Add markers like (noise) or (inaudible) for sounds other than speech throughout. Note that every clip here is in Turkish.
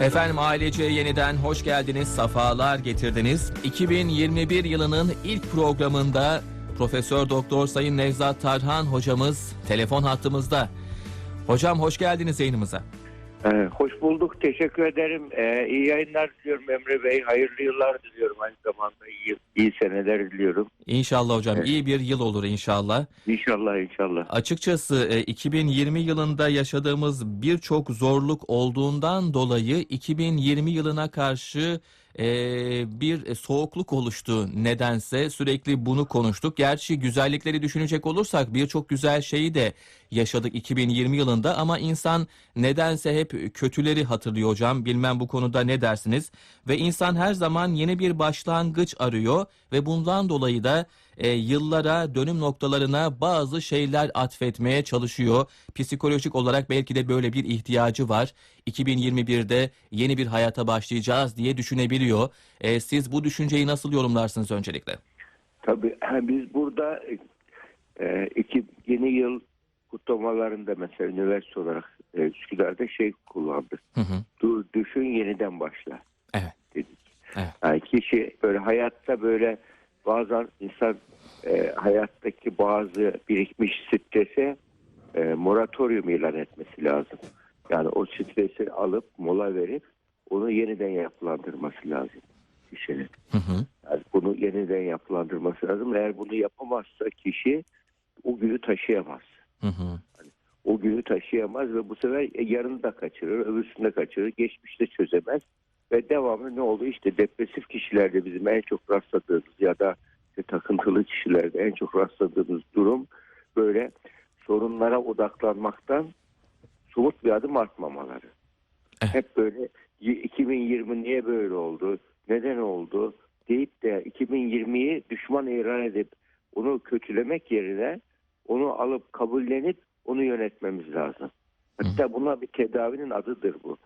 Efendim ailece yeniden hoş geldiniz, safalar getirdiniz. 2021 yılının ilk programında Profesör Doktor Sayın Nevzat Tarhan hocamız telefon hattımızda. Hocam hoş geldiniz yayınımıza. Ee, hoş bulduk. Teşekkür ederim. Ee, iyi yayınlar diliyorum Emre Bey. Hayırlı yıllar diliyorum. Aynı zamanda iyi, iyi seneler diliyorum. İnşallah hocam Evet. iyi bir yıl olur inşallah. İnşallah inşallah. Açıkçası e, 2020 yılında yaşadığımız birçok zorluk olduğundan dolayı 2020 yılına karşı e, bir soğukluk oluştu nedense sürekli bunu konuştuk. Gerçi güzellikleri düşünecek olursak birçok güzel şeyi de yaşadık 2020 yılında ama insan nedense hep kötüleri hatırlıyor hocam. Bilmem bu konuda ne dersiniz? Ve insan her zaman yeni bir başlangıç arıyor ve bundan dolayı da e, yıllara, dönüm noktalarına bazı şeyler atfetmeye çalışıyor. Psikolojik olarak belki de böyle bir ihtiyacı var. 2021'de yeni bir hayata başlayacağız diye düşünebiliyor. E, siz bu düşünceyi nasıl yorumlarsınız öncelikle? Tabii biz burada e, iki yeni yıl kutlamalarında mesela üniversite olarak e, Üsküdar'da şey kullandık. Hı hı. Dur, düşün yeniden başla. Evet. Dedik. Evet. Yani kişi böyle hayatta böyle bazen insan e, hayattaki bazı birikmiş strese e, moratorium ilan etmesi lazım. Yani o stresi alıp mola verip onu yeniden yapılandırması lazım kişinin. Hı hı. Yani bunu yeniden yapılandırması lazım. Eğer bunu yapamazsa kişi o günü taşıyamaz. Hı hı. O günü taşıyamaz ve bu sefer yarını da kaçırır, öbürsünü de kaçırır, geçmişte çözemez. Ve devamlı ne oluyor? İşte depresif kişilerde bizim en çok rastladığımız ya da işte takıntılı kişilerde en çok rastladığımız durum böyle sorunlara odaklanmaktan somut bir adım atmamaları. Evet. Hep böyle y- 2020 niye böyle oldu, neden oldu deyip de 2020'yi düşman ilan edip onu kötülemek yerine onu alıp kabullenip onu yönetmemiz lazım. Hatta buna bir tedavinin adıdır bu.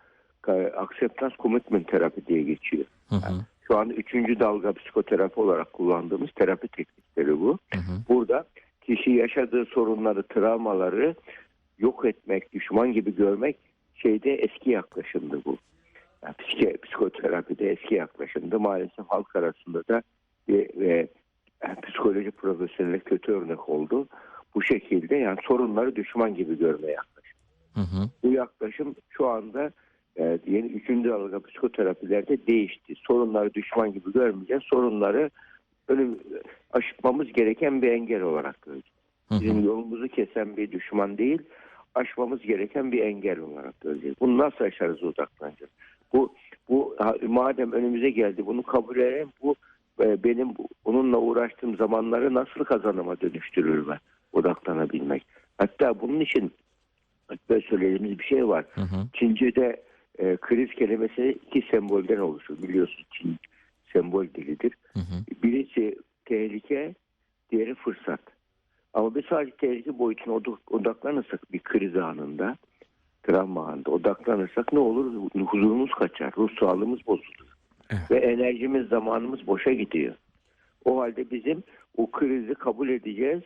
Acceptance Commitment terapi diye geçiyor. Hı hı. Şu an üçüncü dalga psikoterapi olarak kullandığımız terapi teknikleri bu. Hı hı. Burada kişi yaşadığı sorunları, travmaları yok etmek, düşman gibi görmek şeyde eski yaklaşımdı bu. Yani psike, psikoterapide eski yaklaşımdı. Maalesef halk arasında da bir, ve yani psikoloji profesyoneli kötü örnek oldu. Bu şekilde yani sorunları düşman gibi görmeye yaklaşım. Hı hı. Bu yaklaşım şu anda e, yeni üçüncü dalga psikoterapilerde değişti. Sorunları düşman gibi görmeyeceğiz. Sorunları önüm, aşmamız gereken bir engel olarak göreceğiz. Hı hı. Bizim yolumuzu kesen bir düşman değil, aşmamız gereken bir engel olarak göreceğiz. Bunu nasıl aşarız odaklanacağız. Bu, bu madem önümüze geldi bunu kabul edelim. Bu e, benim onunla uğraştığım zamanları nasıl kazanıma dönüştürür ben odaklanabilmek. Hatta bunun için hatta söylediğimiz bir şey var. Hı hı. Çince'de e, kriz kelimesi iki sembolden oluşur. Biliyorsun Çin sembol dilidir. Hı hı. Birisi tehlike, diğeri fırsat. Ama biz sadece tehlike boyutuna odak- odaklanırsak bir kriz anında, travma anında odaklanırsak ne olur? Huzurumuz kaçar, ruh sağlığımız bozulur. Evet. Ve enerjimiz, zamanımız boşa gidiyor. O halde bizim o krizi kabul edeceğiz.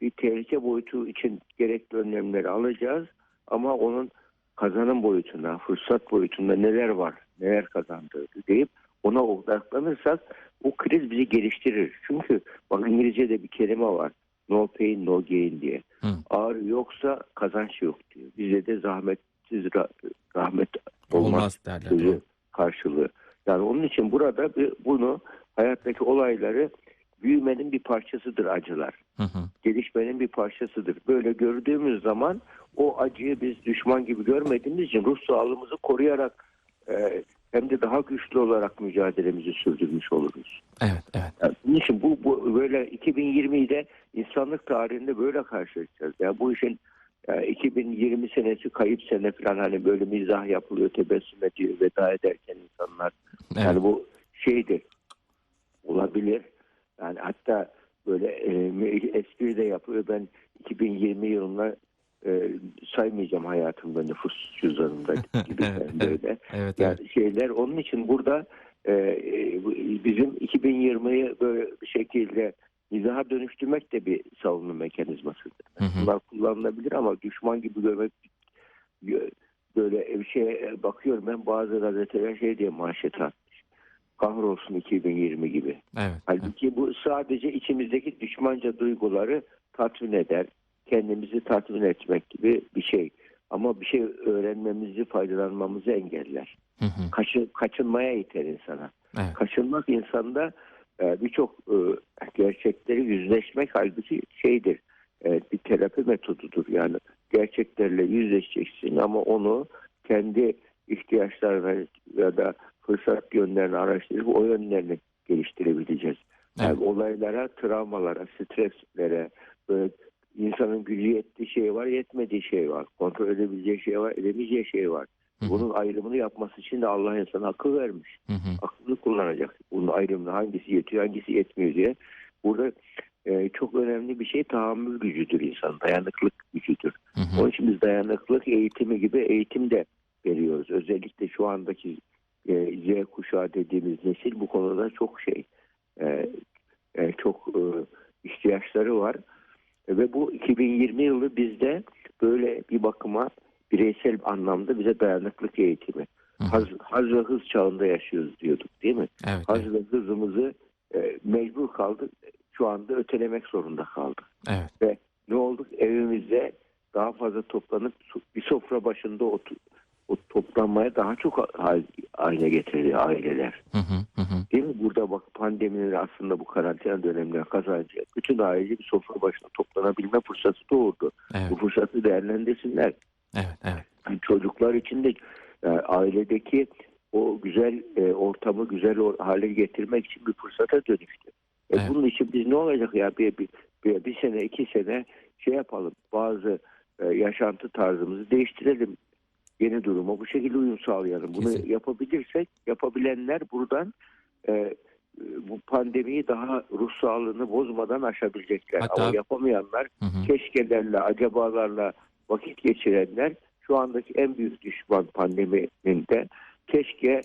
Bir tehlike boyutu için gerekli önlemleri alacağız. Ama onun kazanım boyutuna, fırsat boyutunda neler var, neler kazandırdı deyip ona odaklanırsak o kriz bizi geliştirir. Çünkü bak İngilizce'de bir kelime var. No pain no gain diye. Hı. Ağrı yoksa kazanç yok diyor. Bizde de zahmetsiz ra- rahmet olmaz, Olmaz derler. sözü karşılığı. Yani onun için burada bir- bunu hayattaki olayları büyümenin bir parçasıdır acılar. Hı hı. Gelişmenin bir parçasıdır. Böyle gördüğümüz zaman o acıyı biz düşman gibi görmediğimiz için ruh sağlığımızı koruyarak e, hem de daha güçlü olarak mücadelemizi sürdürmüş oluruz. Evet, evet. Yani bunun için bu, bu böyle 2020'de insanlık tarihinde böyle karşılaşacağız. Yani bu işin e, 2020 senesi kayıp sene falan hani böyle mizah yapılıyor, tebessüm ediyor veda ederken insanlar. Evet. Yani bu şeydir olabilir. Yani hatta böyle e, espri de yapıyor. Ben 2020 yılında e, saymayacağım hayatımda nüfus cüzdanımda (laughs) gibi Evet, böyle. Evet, evet. Yani şeyler onun için burada e, e, bizim 2020'yi böyle bir şekilde mizaha dönüştürmek de bir savunma. Hı hı. Bunlar kullanılabilir ama düşman gibi görmek böyle bir şeye bakıyorum ben bazı gazeteler şey diye manşet atmış. Kahrolsun 2020 gibi. Evet. evet. Halbuki bu sadece içimizdeki düşmanca duyguları tatmin eder. Kendimizi tatmin etmek gibi bir şey. Ama bir şey öğrenmemizi, faydalanmamızı engeller. Hı hı. Kaçın, kaçınmaya iter insana. Evet. Kaçınmak insanda e, birçok e, gerçekleri yüzleşmek halbuki şeydir. e, bir terapi metodudur. Yani gerçeklerle yüzleşeceksin ama onu kendi ihtiyaçlarına ya da fırsat yönlerini araştırıp o yönlerini geliştirebileceğiz. Yani Evet. olaylara, travmalara, streslere, böyle insanın gücü yettiği şey var, yetmediği şey var. Kontrol edebileceği şey var, edemeyeceği şey var. Hı hı. Bunun ayrımını yapması için de Allah insana akıl vermiş. Hı hı. Aklını kullanacak. Bunun ayrımını hangisi yetiyor, hangisi yetmiyor diye. Burada e, çok önemli bir şey tahammül gücüdür insan, dayanıklık gücüdür. Hı hı. Onun için biz dayanıklık eğitimi gibi eğitim de veriyoruz. Özellikle şu andaki e, Z kuşağı dediğimiz nesil bu konuda çok şey, e, e, çok e, ihtiyaçları var. Ve bu 2020 yılı bizde böyle bir bakıma bireysel anlamda bize dayanıklık eğitimi. Hı hı. Haz, haz ve hız çağında yaşıyoruz diyorduk değil mi? Evet. Haz Evet. ve hızımızı e, mecbur kaldık. Şu anda ötelemek zorunda kaldık. Evet. Ve ne olduk? Evimizde daha fazla toplanıp bir sofra başında otur, o toplanmaya daha çok hal- haline getirdi aileler. Hı hı. Hı. Değil mi? Burada bak pandeminin aslında bu karantina döneminde kazancı bütün ailece bir sofra başında toplanabilme fırsatı doğurdu. Evet. Bu fırsatı değerlendirsinler. Evet. Evet. Yani çocuklar için de e, ailedeki o güzel e, ortamı güzel hale getirmek için bir fırsata dönüştü. E, Evet. Bunun için biz ne olacak ya bir, bir, bir, bir sene iki sene şey yapalım bazı e, yaşantı tarzımızı değiştirelim. Yeni duruma bu şekilde uyum sağlayalım. Bunu Kesin. yapabilirsek yapabilenler buradan e, bu pandemiyi daha ruh sağlığını bozmadan aşabilecekler. Hatta- Ama yapamayanlar Hı hı. keşkelerle, acabalarla vakit geçirenler şu andaki en büyük düşman pandeminin de keşke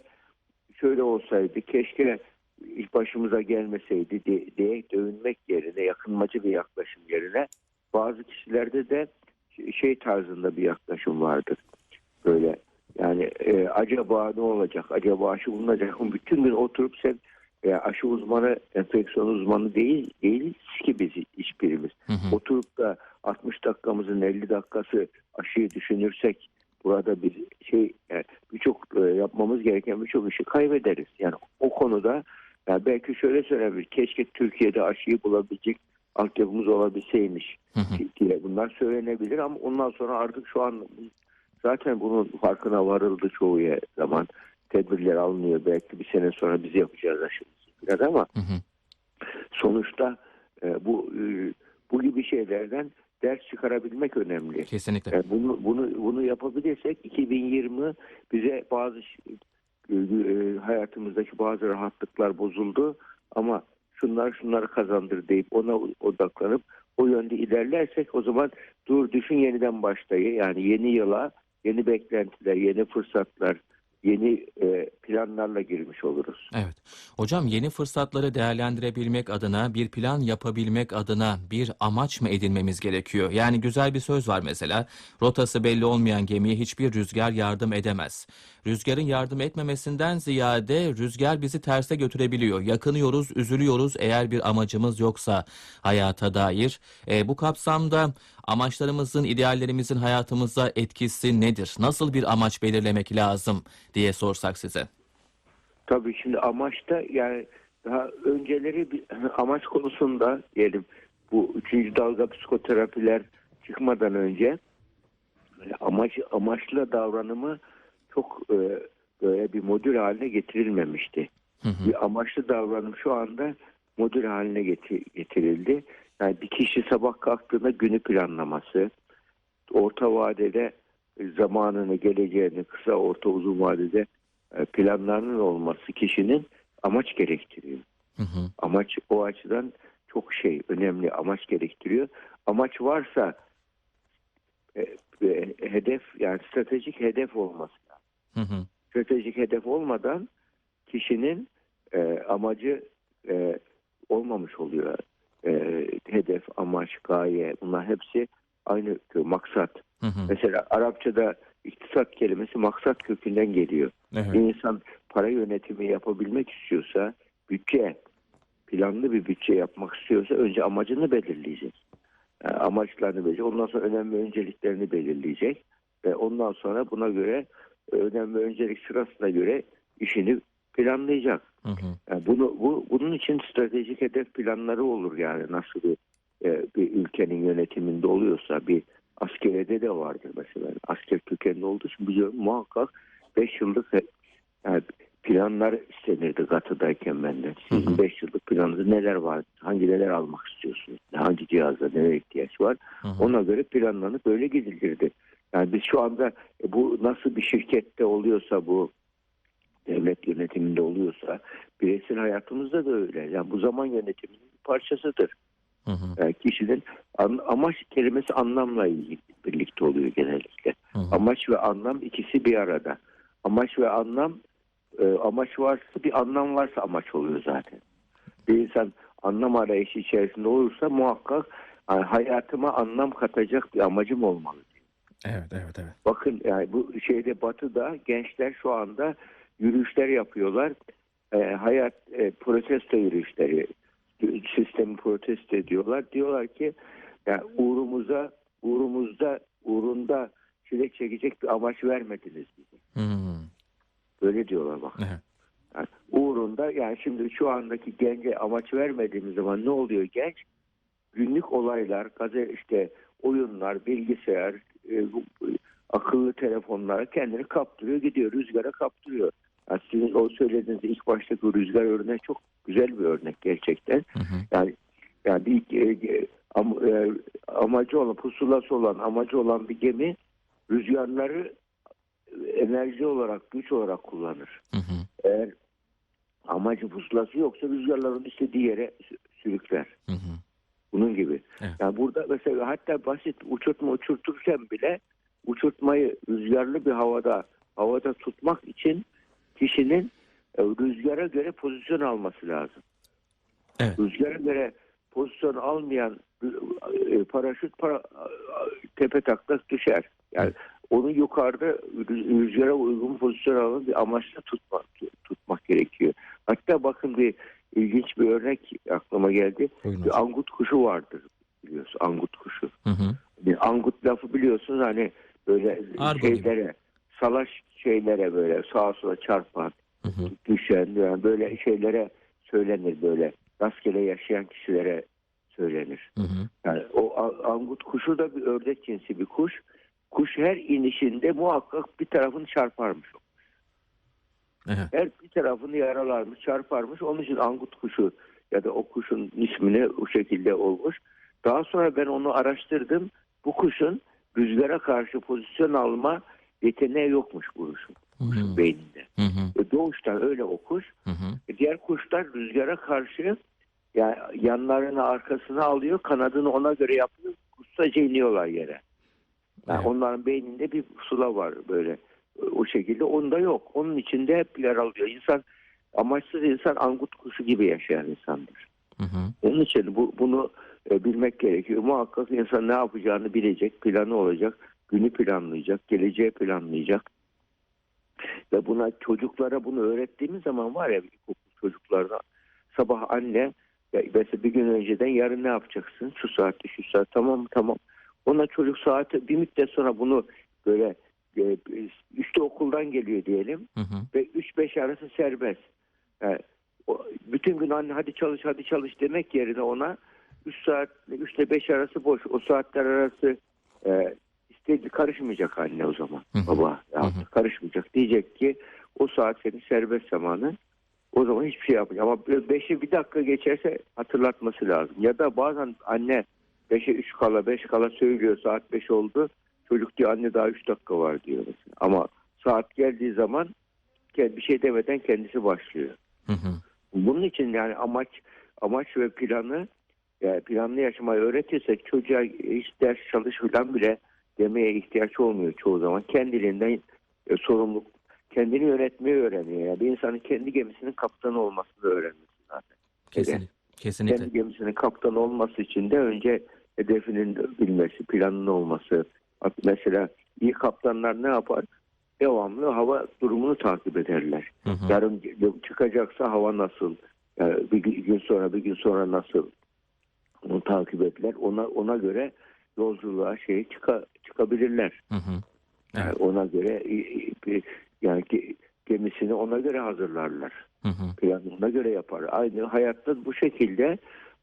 şöyle olsaydı, keşke ilk başımıza gelmeseydi diye, diye dövünmek yerine, yakınmacı bir yaklaşım yerine bazı kişilerde de şey tarzında bir yaklaşım vardır. Böyle yani e, acaba ne olacak, acaba aşı bulunacak mı? Bütün gün oturup sen e, aşı uzmanı, enfeksiyon uzmanı değil, değiliz ki biz hiçbirimiz Hı hı. oturup da 60 dakikamızın 50 dakikası aşıyı düşünürsek burada bir şey yani birçok e, yapmamız gereken birçok işi kaybederiz. Yani o konuda yani belki şöyle söylenebilir. Keşke Türkiye'de aşıyı bulabilecek altyapımız olabilseymiş Hı hı. diye bunlar söylenebilir ama ondan sonra artık şu an zaten bunun farkına varıldı çoğu zaman. Tedbirler alınıyor. Belki bir sene sonra biz yapacağız aşımızı biraz ama Hı hı. sonuçta e, bu e, bu gibi şeylerden ders çıkarabilmek önemli. Kesinlikle. E, bunu bunu bunu yapabilirsek 2020 bize bazı e, e, hayatımızdaki bazı rahatlıklar bozuldu ama şunlar şunları kazandır deyip ona odaklanıp o yönde ilerlersek o zaman dur düşün yeniden başlayı yani yeni yıla yeni beklentiler, yeni fırsatlar, yeni e, planlarla girmiş oluruz. Evet. Hocam yeni fırsatları değerlendirebilmek adına, bir plan yapabilmek adına bir amaç mı edinmemiz gerekiyor? Yani güzel bir söz var mesela. Rotası belli olmayan gemiye hiçbir rüzgar yardım edemez. Rüzgarın yardım etmemesinden ziyade rüzgar bizi terse götürebiliyor. Yakınıyoruz, üzülüyoruz eğer bir amacımız yoksa hayata dair. E, bu kapsamda amaçlarımızın, ideallerimizin hayatımıza etkisi nedir? Nasıl bir amaç belirlemek lazım diye sorsak size. Tabii şimdi amaçta yani daha önceleri bir (laughs) amaç konusunda diyelim bu üçüncü dalga psikoterapiler çıkmadan önce amaç amaçlı davranımı çok e, böyle bir modül haline getirilmemişti. Hı hı. Bir amaçlı davranım şu anda modül haline geti- getirildi. Yani bir kişi sabah kalktığında günü planlaması, orta vadede zamanını, geleceğini, kısa, orta, uzun vadede e, planlarının olması kişinin amaç gerektiriyor. Hı hı. Amaç o açıdan çok şey önemli amaç gerektiriyor. Amaç varsa e, e, hedef yani stratejik hedef olması lazım. Hı hı. Stratejik hedef olmadan kişinin e, amacı e, olmamış oluyor. E, hedef, amaç, gaye bunlar hepsi aynı maksat. Hı hı. Mesela Arapçada iktisat kelimesi maksat kökünden geliyor. Evet. Bir insan para yönetimi yapabilmek istiyorsa bütçe, planlı bir bütçe yapmak istiyorsa önce amacını belirleyecek. Yani amaçlarını belirleyecek. Ondan sonra önem ve önceliklerini belirleyecek. Ve ondan sonra buna göre e, önem ve öncelik sırasına göre işini planlayacak. Hı hı. Yani bunu bu bunun için stratejik hedef planları olur yani nasıl bir e, bir ülkenin yönetiminde oluyorsa bir askerede de vardır mesela. Asker kökenli olduğu için biliyorum muhakkak 5 yıllık e, yani planlar istenirdi Gatı'dayken benden. Sizin Hı hı. 5 yıllık planınızda neler var? Hangi neler almak istiyorsunuz? Hangi cihazda nelere ihtiyaç var? Hı hı. Ona göre planlanıp böyle gidilirdi. Yani biz şu anda e, bu nasıl bir şirkette oluyorsa bu devlet yönetiminde oluyorsa bireysel hayatımızda da öyle. Yani bu zaman yönetiminin bir parçasıdır. Hı hı. Yani kişinin an- amaç kelimesi anlamla ilgili birlikte oluyor genellikle. Hı hı. Amaç ve anlam ikisi bir arada. Amaç ve anlam e, amaç varsa bir anlam varsa amaç oluyor zaten. Bir insan anlam arayışı içerisinde olursa muhakkak yani hayatıma anlam katacak bir amacım olmalı. Evet, evet, evet. Bakın yani bu şeyde batıda gençler şu anda yürüyüşler yapıyorlar. E, hayat e, protesto yürüyüşleri sistemi protesto ediyorlar. Diyorlar ki yani uğrumuza uğrumuzda uğrunda çilek çekecek bir amaç vermediniz bize. Hı. Böyle diyorlar bak. Evet. Yani uğrunda yani şimdi şu andaki gence amaç vermediğimiz zaman ne oluyor genç? Günlük olaylar, işte oyunlar, bilgisayar, e, bu- akıllı telefonlara kendini kaptırıyor gidiyor. Rüzgara kaptırıyor. Yani sizin o söylediğiniz ilk baştaki rüzgar örneği çok güzel bir örnek gerçekten. Hı hı. Yani yani bir e, am- e, amacı olan pusulası olan amacı olan bir gemi rüzgarları enerji olarak güç olarak kullanır. Hı hı. Eğer amacı pusulası yoksa rüzgarlar onu istediği yere sü- sürükler. Hı hı. Bunun gibi. Evet. Yani burada mesela hatta basit uçurtma uçurturken bile uçurtmayı rüzgarlı bir havada havada tutmak için kişinin e, rüzgara göre pozisyon alması lazım. Evet. Rüzgara göre pozisyon almayan e, paraşüt para, tepe taklak düşer. Yani onu yukarıda rüz- rüzgara uygun pozisyon alan bir amaçla tutmak, tutmak gerekiyor. Hatta bakın bir ilginç bir örnek aklıma geldi. Buyurun Bir angut kuşu vardır biliyorsun angut kuşu. Hı hı. Bir angut lafı biliyorsunuz hani böyle Argo gibi. Salaş şeylere böyle sağa sola çarpan Hı hı. düşen yani böyle şeylere söylenir böyle rastgele yaşayan kişilere söylenir. Hı hı. Yani o angut kuşu da bir ördek cinsi bir kuş. Kuş her inişinde muhakkak bir tarafını çarparmış. Evet. Her bir tarafını yaralarmış, çarparmış. Onun için angut kuşu ya da o kuşun ismini o şekilde olmuş. Daha sonra ben onu araştırdım. Bu kuşun rüzgara karşı pozisyon alma yeteneği yokmuş bu kuşun, hı. beyninde. Hı hı. E, Doğuştan öyle o kuş. Hı hı. E, Diğer kuşlar rüzgara karşı yani yanlarını arkasına alıyor, kanadını ona göre yapıyor. Ustaca iniyorlar yere. Yani Evet. onların beyninde bir pusula var böyle o şekilde. Onda yok. Onun içinde hep yer alıyor. İnsan amaçsız insan angut kuşu gibi yaşayan insandır. Hı hı. Onun için bu, bunu e, bilmek gerekiyor. Muhakkak insan ne yapacağını bilecek, planı olacak, günü planlayacak, geleceği planlayacak. Ve buna çocuklara bunu öğrettiğimiz zaman var ya ilkokul çocuklarına sabah anne ya mesela bir gün önceden yarın ne yapacaksın? Şu saatte şu saat tamam? Tamam. Ona çocuk saati bir müddet sonra bunu böyle e, işte okuldan geliyor diyelim Hı hı. ve 3-5 arası serbest. Yani o- bütün gün anne hadi çalış hadi çalış demek yerine ona 3 saat 3 ile 5 arası boş. O saatler arası e, istedi karışmayacak anne o zaman. Hı hı. Baba ya karışmayacak. Diyecek ki o saat senin serbest zamanı. O zaman hiçbir şey yapmayacak. Ama 5'i bir dakika geçerse hatırlatması lazım. Ya da bazen anne 5'e 3 kala 5 kala söylüyor saat 5 oldu. Çocuk diyor anne daha 3 dakika var diyor mesela. Ama saat geldiği zaman bir şey demeden kendisi başlıyor. Hı hı. Bunun için yani amaç amaç ve planı yani planlı yaşamayı öğretirsek çocuğa hiç ders çalış falan bile demeye ihtiyaç olmuyor çoğu zaman. Kendiliğinden e, sorumluluk kendini yönetmeyi öğreniyor. Yani bir insanın kendi gemisinin kaptanı olmasını öğrenmesi zaten. Kesinlikle. Kesinlikle. Kendi gemisinin kaptanı olması için de önce hedefinin bilmesi, planının olması. Mesela iyi kaptanlar ne yapar? Devamlı hava durumunu takip ederler. Hı hı. Yarın çıkacaksa hava nasıl? Yani bir gün gün sonra bir gün sonra nasıl? Onu takip ederler. Ona ona göre yolculuğa şey çıka, çıkabilirler. Hı hı. Yani Evet. ona göre yani ge- gemisini ona göre hazırlarlar. Hı hı. Planı ona göre yapar. Aynı hayatta bu şekilde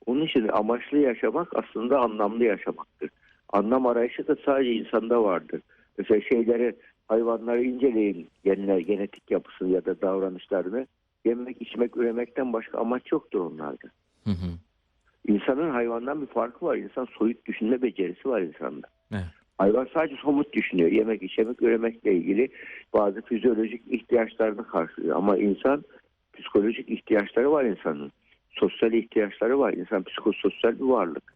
onun için amaçlı yaşamak aslında anlamlı yaşamaktır. Anlam arayışı da sadece insanda vardır. Mesela şeyleri hayvanları inceleyin genler, genetik yapısını ya da davranışlarını. Yemek, içmek, üremekten başka amaç yoktur onlarda. Hı hı. İnsanın hayvandan bir farkı var. İnsan soyut düşünme becerisi var insanda. Evet. Hayvan sadece somut düşünüyor. Yemek, içmek, üremekle ilgili bazı fizyolojik ihtiyaçlarını karşılıyor. Ama insan psikolojik ihtiyaçları var insanın. Sosyal ihtiyaçları var. İnsan psikososyal bir varlık.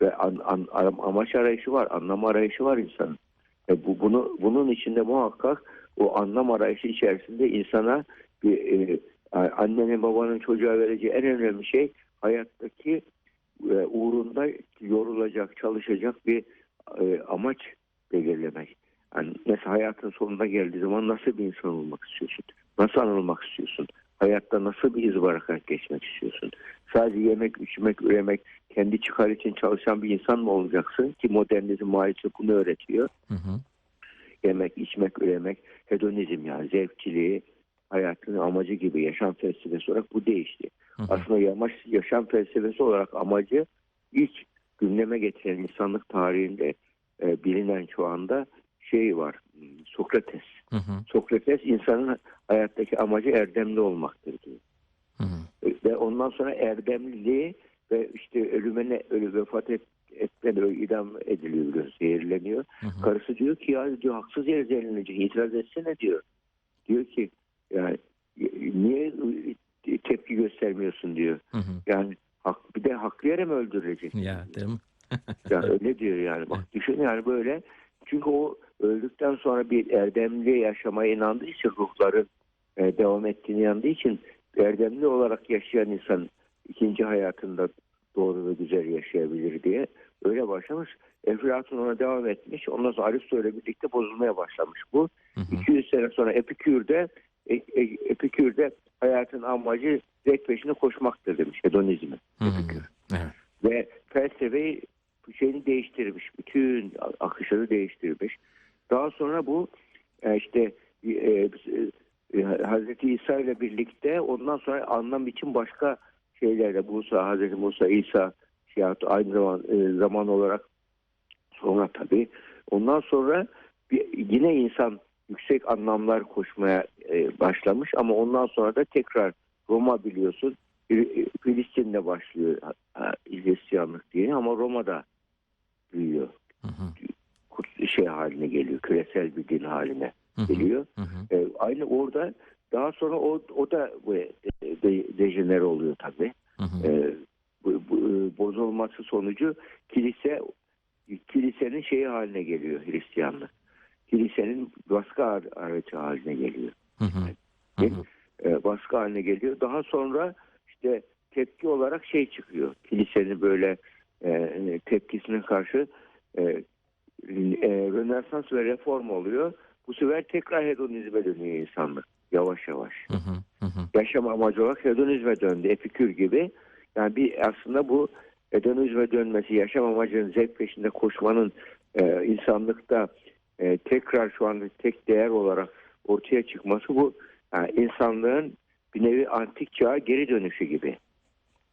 Ve an, an- am- amaç arayışı var, anlam arayışı var insanın. E bu, bunu bunun içinde muhakkak o anlam arayışı içerisinde insana bir e, annenin babanın çocuğa vereceği en önemli şey hayattaki e, uğrunda yorulacak, çalışacak bir e, amaç belirlemek. Yani mesela hayatın sonuna geldiği zaman nasıl bir insan olmak istiyorsun? Nasıl anılmak istiyorsun? Hayatta nasıl bir iz bırakarak geçmek istiyorsun? Sadece yemek, içmek, üremek, kendi çıkar için çalışan bir insan mı olacaksın? Ki modernizm maalesef bunu öğretiyor. Hı hı. Yemek, içmek, üremek, hedonizm yani zevkçiliği, hayatın amacı gibi yaşam felsefesi olarak bu değişti. Aslında yamaç, yaşam felsefesi olarak amacı ilk gündeme getiren insanlık tarihinde e, bilinen şu anda şey var. Sokrates. Hı hı. Sokrates insanın hayattaki amacı erdemli olmaktır diyor. Hı hı. E, Ve ondan sonra erdemliliği ve işte ölümüne ölü vefat et, etmeden idam ediliyor, biliyor, zehirleniyor. Hı hı. Karısı diyor ki ya diyor haksız yere zehirlenecek itiraz etsene diyor. Diyor ki yani niye tepki göstermiyorsun diyor. Hı hı. Yani hak, bir de haklı yere mi öldürecek? Ya değil mi? (laughs) Yani öyle diyor yani. Bak düşün yani böyle. Çünkü o öldükten sonra bir erdemli yaşamaya inandığı için ruhların e, devam ettiğini inandığı için erdemli olarak yaşayan insan ikinci hayatında doğru ve güzel yaşayabilir diye öyle başlamış. Eflatun ona devam etmiş. Ondan sonra Aristo ile birlikte bozulmaya başlamış bu. Hı hı. 200 sene sonra Epikür'de e, e, Epikür'de hayatın amacı zevk peşinde koşmaktır demiş hedonizmi. Epikür. Evet. Ve felsefeyi şeyini değiştirmiş. Bütün akışını değiştirmiş. Daha sonra bu e, işte e, e, Hazreti İsa ile birlikte ondan sonra anlam için başka şeylerle Musa, Hazreti Musa, İsa şey yaptı. aynı zaman e, zaman olarak sonra tabii ondan sonra bir, yine insan yüksek anlamlar koşmaya e, başlamış ama ondan sonra da tekrar Roma biliyorsun Fil- Filistin'de başlıyor Hristiyanlık diye ama Roma'da büyüyor. Hı hı. Şey haline geliyor. Küresel bir din haline geliyor. Hı hı. E, aynı orada daha sonra o, o da e, de, dejenere oluyor tabii. Hı hı. E, bu, bu, e, bozulması sonucu kilise kilisenin şeyi haline geliyor Hristiyanlık. Kilisenin baskı ar- aracı haline geliyor. Hı hı. Hı hı. E, baskı haline geliyor. Daha sonra işte tepki olarak şey çıkıyor. Kilisenin böyle e, tepkisine karşı e, e, Rönesans ve reform oluyor. Bu sefer tekrar hedonizme dönüyor insanlık yavaş yavaş. Hı hı. Hı hı. Yaşam amacı olarak hedonizme döndü. Epikür gibi. Yani bir aslında bu hedonizme dönmesi, yaşam amacının zevk peşinde koşmanın e, insanlıkta e, tekrar şu anda tek değer olarak ortaya çıkması bu yani insanlığın bir nevi antik çağa geri dönüşü gibi.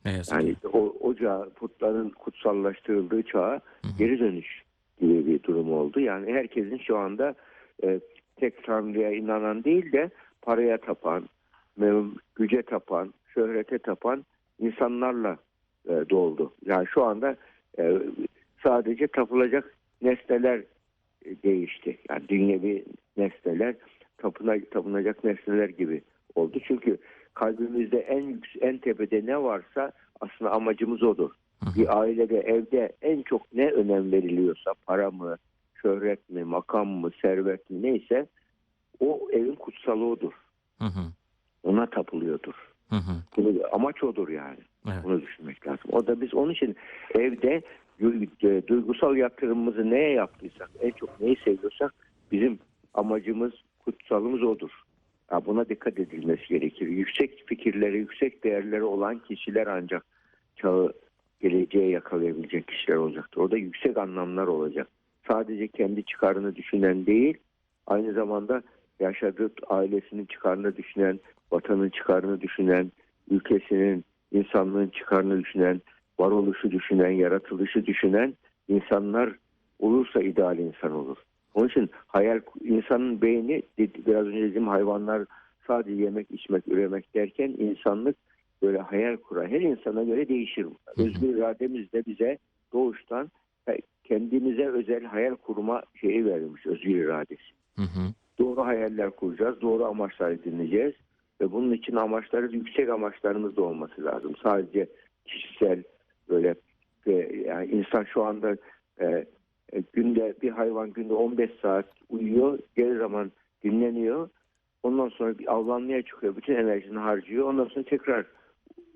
Ne yazık Yani ki. o, o çağ, putların kutsallaştırıldığı çağa Hı hı. geri dönüş gibi bir durum oldu. Yani herkesin şu anda e, tek tanrıya inanan değil de paraya tapan, güce tapan, şöhrete tapan insanlarla e, doldu. Yani şu anda e, sadece tapılacak nesneler değişti. Yani dünyevi nesneler tapına, tapınacak nesneler gibi oldu. Çünkü kalbimizde en en tepede ne varsa aslında amacımız odur. Bir ailede, evde en çok ne önem veriliyorsa para mı, şöhret mi, makam mı, servet mi neyse o evin kutsalı odur. Hı hı. Ona tapılıyordur. Hı hı. Bunu, amaç odur yani. Evet. Bunu düşünmek lazım. O da biz onun için evde duygusal yatırımımızı neye yaptıysak, en çok neyi seviyorsak bizim amacımız, kutsalımız odur. Ya buna dikkat edilmesi gerekir. Yüksek fikirleri, yüksek değerleri olan kişiler ancak çağı geleceğe yakalayabilecek kişiler olacaktır. Orada yüksek anlamlar olacak. Sadece kendi çıkarını düşünen değil, aynı zamanda yaşadığı ailesinin çıkarını düşünen, vatanın çıkarını düşünen, ülkesinin, insanlığın çıkarını düşünen, varoluşu düşünen, yaratılışı düşünen insanlar olursa ideal insan olur. Onun için hayal insanın beyni biraz önce dediğim hayvanlar sadece yemek, içmek, üremek derken insanlık böyle hayal kurar. Her insana göre değişir. Özgür irademiz de bize doğuştan kendimize özel hayal kurma şeyi verilmiş özgür iradesi. Hı hı. Doğru hayaller kuracağız, doğru amaçlar edineceğiz ve bunun için amaçları yüksek amaçlarımız da olması lazım. Sadece kişisel böyle e, yani insan şu anda e, e, günde bir hayvan günde 15 saat uyuyor, geri zaman dinleniyor. Ondan sonra bir avlanmaya çıkıyor, bütün enerjisini harcıyor. Ondan sonra tekrar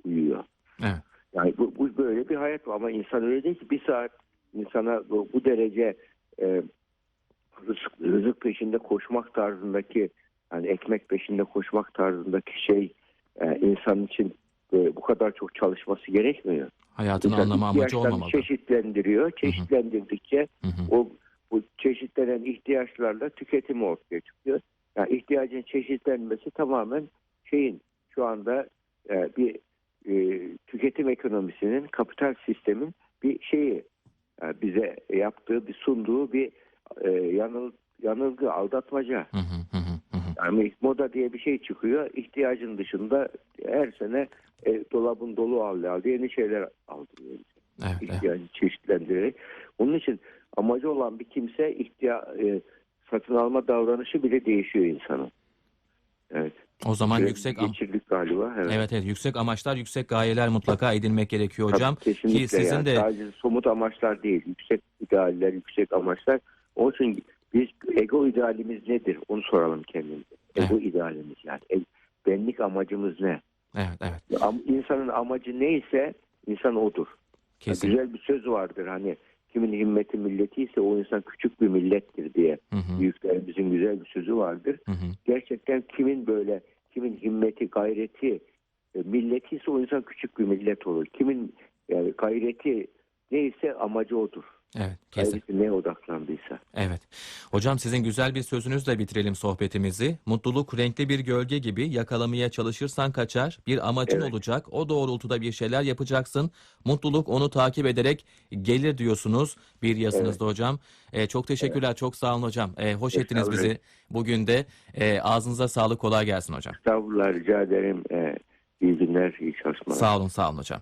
uyuyor. Evet. Yani bu, bu böyle bir hayat var ama insan öyle değil ki bir saat insana bu, bu derece e, rızık, rızık peşinde koşmak tarzındaki yani ekmek peşinde koşmak tarzındaki şey e, insan için e, bu kadar çok çalışması gerekmiyor. Hayatın İnsan anlamı amacı olmamalı. çeşitlendiriyor. Çeşitlendirdikçe Hı hı. o bu çeşitlenen ihtiyaçlarla tüketimi ortaya çıkıyor. Yani ihtiyacın çeşitlenmesi tamamen şeyin şu anda e, bir e, tüketim ekonomisinin kapital sistemin bir şeyi e, bize yaptığı bir sunduğu bir e, yanıl, yanılgı aldatmaca. Hı hı hı. Yani moda diye bir şey çıkıyor. İhtiyacın dışında her sene e, dolabın dolu aldı aldı yeni şeyler aldırıyor Evet, evet. ihtiyacı çeşitlendirerek. Onun için amacı olan bir kimse ihtiya e, satın alma davranışı bile değişiyor insanın. Evet. O zaman Sürekli yüksek geçirdik galiba. Evet. Evet evet yüksek amaçlar, yüksek gayeler mutlaka edinmek gerekiyor Tabii, hocam. kesinlikle Ki sizin yani. de Sadece somut amaçlar değil. Yüksek idealler, yüksek amaçlar. Onun için biz ego idealimiz nedir? Onu soralım kendimize. Ego idealimiz yani. E, benlik amacımız ne? Evet evet İnsanın amacı neyse insan odur. kesin. Güzel bir söz vardır hani kimin himmeti milleti ise o insan küçük bir millettir diye. Hı hı, Büyüklerimizin güzel bir sözü vardır. hı hı. Gerçekten kimin böyle kimin himmeti, gayreti, e, milleti ise o insan küçük bir millet olur. Kimin yani gayreti neyse amacı odur. Evet. Gayreti neye odaklandıysa. Evet. Hocam sizin güzel bir sözünüzle bitirelim sohbetimizi. Mutluluk renkli bir gölge gibi yakalamaya çalışırsan kaçar. Bir amacın Evet. olacak. O doğrultuda bir şeyler yapacaksın. Mutluluk onu takip ederek gelir diyorsunuz bir yazınızda hocam. Ee, çok teşekkürler. Çok sağ olun hocam. Ee, hoş ettiniz Estağfurullah. bizi bugün de. Ee, ağzınıza sağlık. Kolay gelsin hocam. Estağfurullah rica ederim. E, iyi günler, iyi çalışmalar. Sağ olun, sağ olun hocam.